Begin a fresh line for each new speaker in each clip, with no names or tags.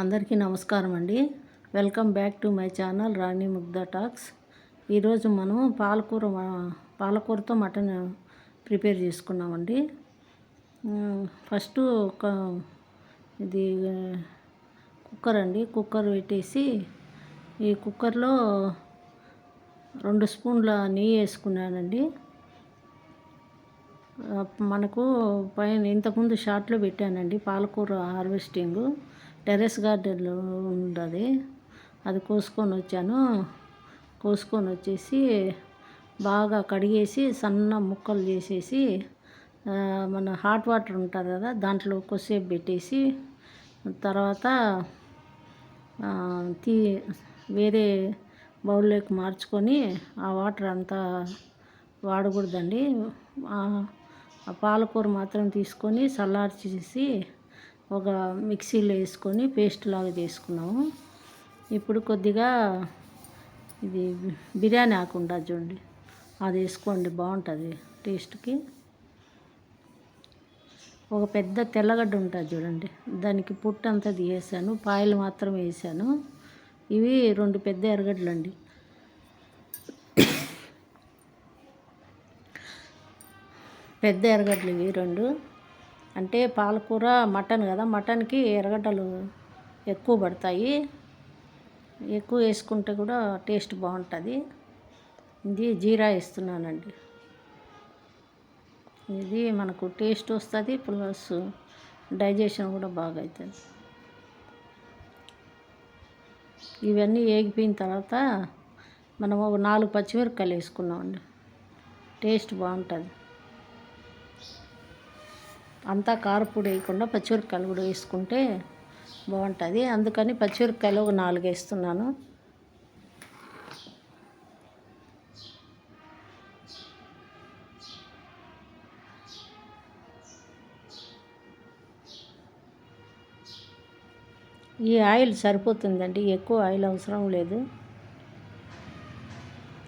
అందరికీ నమస్కారం అండి. Welcome back to my channel Rani Mugdha talks. ఈరోజు మనం పాలకూర పాలకూరతో మటన్ ప్రిపేర్ చేసుకున్నామండి. ఫస్ట్ ఒక ఇది కుక్కర్ అండి. కుక్కర్ పెట్టేసి ఈ కుక్కర్లో రెండు స్పూన్ల నెయ్యి వేసుకున్నానండి. మనకు పైన ఇంతకుముందు షార్ట్లో పెట్టానండి పాలకూర హార్వెస్టింగ్. టెర్రస్ గార్డెన్లో ఉన్నది అది కోసుకొని వచ్చాను. కోసుకొని వచ్చేసి బాగా కడిగేసి సన్న ముక్కలు చేసేసి మన హాట్ వాటర్ ఉంటుంది కదా దాంట్లో కొద్దిసేపు పెట్టేసి తర్వాత తీ వేరే బౌల్లోకి మార్చుకొని ఆ వాటర్ అంతా వాడకూడదండి. ఆ పాలకూర మాత్రం తీసుకొని చల్లార్చేసి ఒక మిక్సీలో వేసుకొని పేస్ట్ లాగా చేసుకున్నాము. ఇప్పుడు కొద్దిగా ఇది బిర్యానీ ఆకు ఉంటుంది చూడండి. అది వేసుకోండి బాగుంటుంది టేస్ట్కి. ఒక పెద్ద తెల్లగడ్డ ఉంటుంది చూడండి. దానికి పుట్టు అంతా తీసేసాను పాయలు మాత్రం వేసాను. ఇవి రెండు పెద్ద ఎరగడ్డలు అండి. పెద్ద ఎరగడ్డలు ఇవి రెండు. అంటే పాలకూర మటన్ కదా. మటన్కి ఎర్రగడ్డలు ఎక్కువ పడతాయి. ఎక్కువ వేసుకుంటే కూడా టేస్ట్ బాగుంటుంది. ఇది జీరా వేస్తున్నానండి. ఇది మనకు టేస్ట్ వస్తుంది ప్లస్ డైజెషన్ కూడా బాగా అవుతుంది ఇవన్నీ వేగిపోయిన తర్వాత మనం ఒక నాలుగు పచ్చిమిరపకాయలు వేసుకున్నామండి. టేస్ట్ బాగుంటుంది. అంతా కారపొడి వేయకుండా పచ్చిమిరపకాయలు కూడా వేసుకుంటే బాగుంటుంది. అందుకని పచ్చిమిరపకాయలు ఒక నాలుగు వేస్తున్నాను. ఈ ఆయిల్ సరిపోతుందండి ఎక్కువ ఆయిల్ అవసరం లేదు.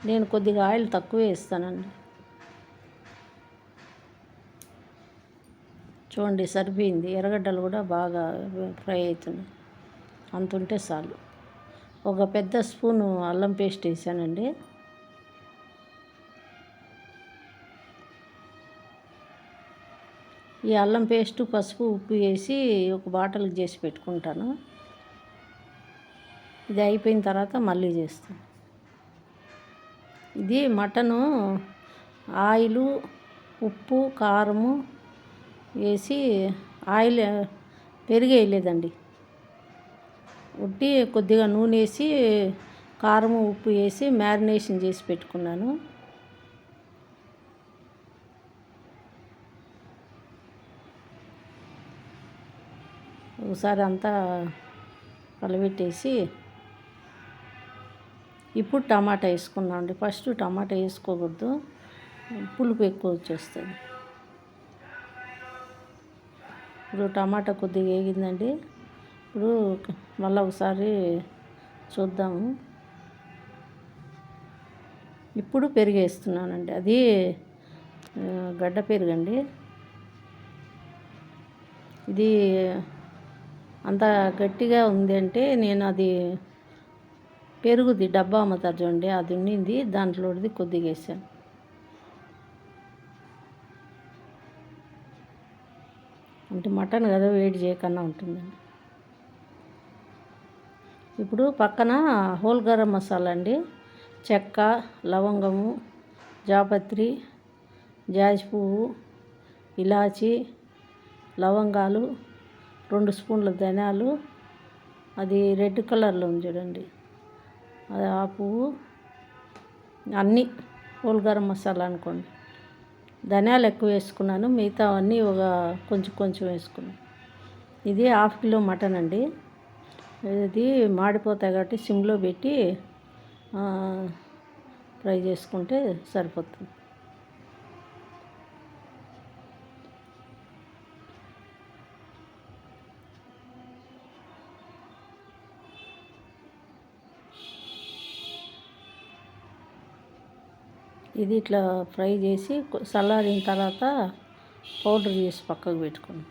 నేను కొద్దిగా ఆయిల్ తక్కువ వేస్తానండి. చూడండి సరిపోయింది. ఎర్రగడ్డలు కూడా బాగా ఫ్రై అవుతున్నాయి. అంత ఉంటే చాలు. ఒక పెద్ద స్పూను అల్లం పేస్ట్ వేసానండి. ఈ అల్లం పేస్ట్ పసుపు ఉప్పు వేసి ఒక బాటల్కి చేసి పెట్టుకుంటాను. ఇది అయిపోయిన తర్వాత మళ్ళీ చేస్తాను. ఇది మటను ఆయిలు ఉప్పు కారము వేసి ఆయిల్ పెరుగు వేయలేదండి. ఉట్టి కొద్దిగా నూనె వేసి కారం ఉప్పు వేసి మ్యారినేషన్ చేసి పెట్టుకున్నాను. ఒకసారి అంతా కలబెట్టేసి ఇప్పుడు టమాటా వేసుకున్నాం అండి. ఫస్ట్ టమాటా వేసుకోకూడదు పులుపు ఎక్కువ వచ్చేస్తుంది. ఇప్పుడు టమాటా కొద్దిగా వేగిందండి. ఇప్పుడు మళ్ళీ ఒకసారి చూద్దాము. ఇప్పుడు పెరిగేస్తున్నానండి అది గడ్డ పెరుగండి. ఇది అంత గట్టిగా ఉంది అంటే నేను అది పెరుగుది డబ్బా అమ్ముతారు చూడండి అది ఉండింది దాంట్లోది కొద్దిగా వేసాను. అంటే మటన్ కదా వేడి చేయకుండా ఉంటుందండి ఇప్పుడు పక్కన హోల్ గరం మసాలా అండి. చెక్క లవంగము జాపత్రి జాజి పువ్వు ఇలాచి లవంగాలు రెండు స్పూన్ల ధనియాలు. అది రెడ్ కలర్లో ఉంది చూడండి. అది ఆ పువ్వు. అన్నీ హోల్ గరం మసాలా అనుకోండి. ధనియాలు ఎక్కువ వేసుకున్నాను మిగతా అన్నీ ఒక కొంచెం కొంచెం వేసుకున్నాను ఇది హాఫ్ కిలో మటన్ అండి. ఇది మాడిపోతాయి కాబట్టి సిమ్లో పెట్టి ఫ్రై చేసుకుంటే సరిపోతుంది. ఇది ఇట్లా ఫ్రై చేసి చల్లారిన తర్వాత పౌడర్ చేసి పక్కకు పెట్టుకుని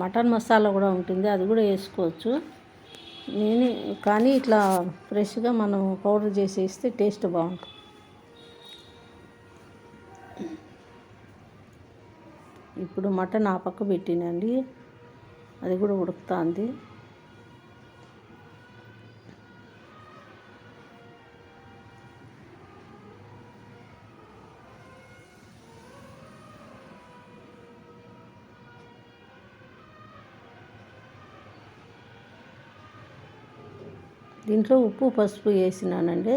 మటన్ మసాలా కూడా ఉంటుంది అది కూడా వేసుకోవచ్చు. నేను కానీ ఇట్లా ఫ్రెష్గా మనం పౌడర్ చేసి వేస్తే టేస్ట్ బాగుంటుంది. ఇప్పుడు మటన్ ఆ పక్క పెట్టినండి. అది కూడా ఉడుకుతుంది. దీంట్లో ఉప్పు పసుపు వేసినానండి.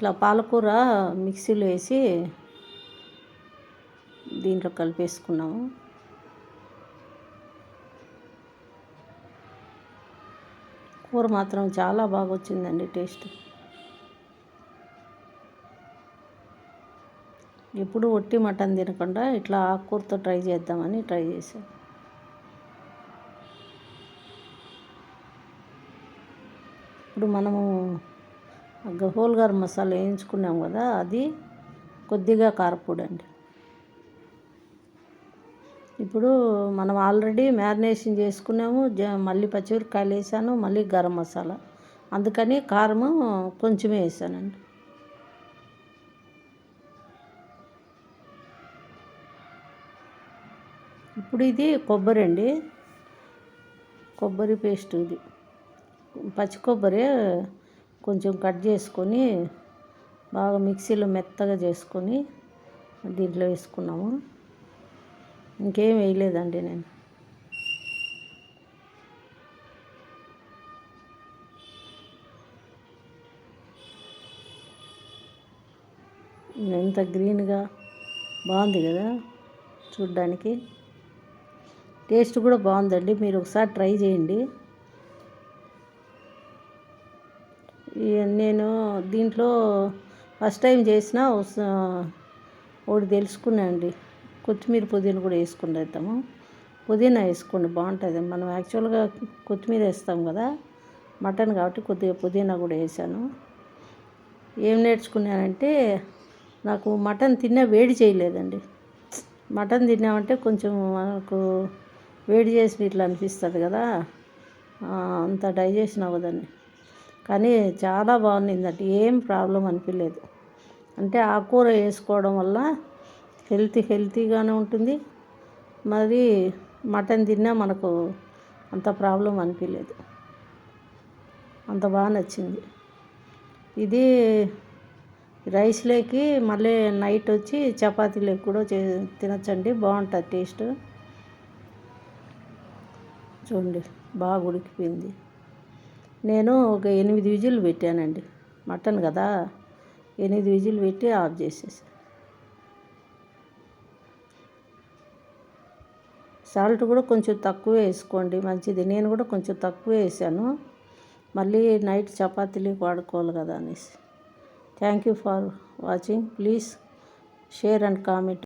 ఇట్లా పాలకూర మిక్సీలో వేసి దీంట్లో కలిపేసుకున్నాము. కూర మాత్రం చాలా బాగా వచ్చిందండి టేస్ట్. ఎప్పుడు ఒట్టి మటన్ తినకుండా ఇట్లా ఆకుకూరతో ట్రై చేద్దామని ట్రై చేశాను. ఇప్పుడు మనము హోల్ గరం మసాలా వేయించుకున్నాం కదా అది కొద్దిగా కారపొడి అండి. ఇప్పుడు మనం ఆల్రెడీ మ్యారినేషన్ చేసుకున్నాము జ మళ్ళీ పచ్చిమిరపకాయలు వేసాను మళ్ళీ గరం మసాలా. అందుకని కారము కొంచెమే వేసానండి. ఇప్పుడు ఇది కొబ్బరి అండి. కొబ్బరి పేస్ట్ ఇది. పచ్చి కొబ్బరి కొంచెం కట్ చేసుకొని బాగా మిక్సీలో మెత్తగా చేసుకొని దీంట్లో వేసుకున్నాము. ఇంకేం వేయలేదండి నేను. ఎంత గ్రీన్గా బాగుంది కదా చూడ్డానికి. టేస్ట్ కూడా బాగుందండి. మీరు ఒకసారి ట్రై చేయండి. నేను దీంట్లో ఫస్ట్ టైం చేసిన ఒకటి తెలుసుకున్నా అండి. కొత్తిమీర పుదీనా కూడా వేసుకుని వేద్దాము పుదీనా వేసుకోండి బాగుంటుంది. మనం యాక్చువల్గా కొత్తిమీర వేస్తాం కదా మటన్ కాబట్టి కొద్దిగా పుదీనా కూడా వేసాను. ఏం నేర్చుకున్నానంటే నాకు మటన్ తిన్నా వేడి చేయలేదండి. మటన్ తిన్నామంటే కొంచెం మనకు వేడి చేసి ఇట్లా అనిపిస్తుంది కదా అంత డైజెషన్ అవ్వదని కానీ చాలా బాగుండిందండి. ఏం ప్రాబ్లం అనిపించలేదు అంటే ఆకుకూర వేసుకోవడం వల్ల హెల్తీ హెల్తీగానే ఉంటుంది. మరి మటన్ తిన్నా మనకు అంత ప్రాబ్లం అనిపించలేదు అంత బాగా నచ్చింది. ఇది రైస్లోకి మళ్ళీ నైట్ వచ్చి చపాతీలోకి కూడా చే తినచ్చండి. బాగుంటుంది టేస్ట్. చూడండి బాగా ఉడికిపోయింది. నేను ఒక ఎనిమిది విజిల్లు పెట్టానండి. మటన్ కదా? ఎనిమిది విజిల్ పెట్టి ఆఫ్ చేసేసి. సాల్ట్ కూడా కొంచెం తక్కువ వేసుకోండి మంచిది. నేను కూడా కొంచెం తక్కువ వేసాను. మళ్ళీ నైట్ చపాతీలు వాడుకోవాలి కదా అనేసి. Thank you for watching please share and comment